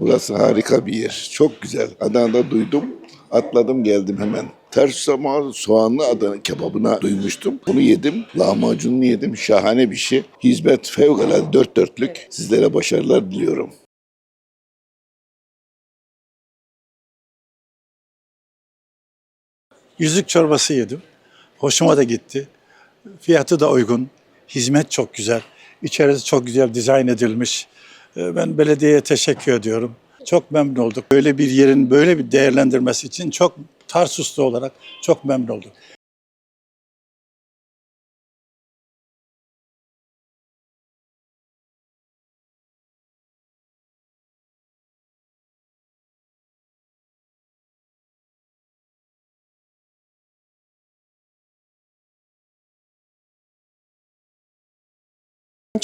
Burası harika bir yer. Çok güzel. Adana'da duydum. Atladım geldim hemen. Ters ama soğanlı Adana kebabına duymuştum. Bunu yedim. Lahmacununu yedim. Şahane bir şey. Hizmet fevkalade dört dörtlük. Sizlere başarılar diliyorum. Yüzük çorbası yedim. Hoşuma da gitti. Fiyatı da uygun. Hizmet çok güzel. İçerisi çok güzel dizayn edilmiş. Ee, Ben belediyeye teşekkür ediyorum. Çok memnun olduk. Böyle bir yerin böyle bir değerlendirmesi için çok Tarsuslu olarak çok memnun olduk.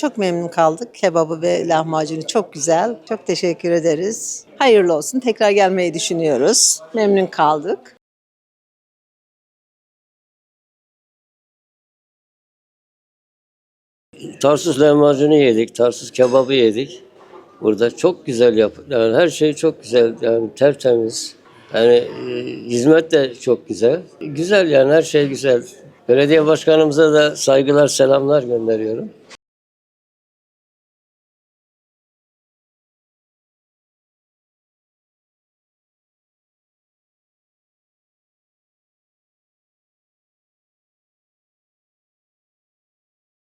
Çok memnun kaldık. Kebabı ve lahmacunu çok güzel. Çok teşekkür ederiz. Hayırlı olsun. Tekrar gelmeyi düşünüyoruz. Memnun kaldık. Tarsus lahmacunu yedik, Tarsus kebabı yedik. Burada çok güzel yap. Yani her şey çok güzel. Yani tertemiz. Yani e, hizmet de çok güzel. Güzel yani her şey güzel. Belediye başkanımıza da saygılar, selamlar gönderiyorum.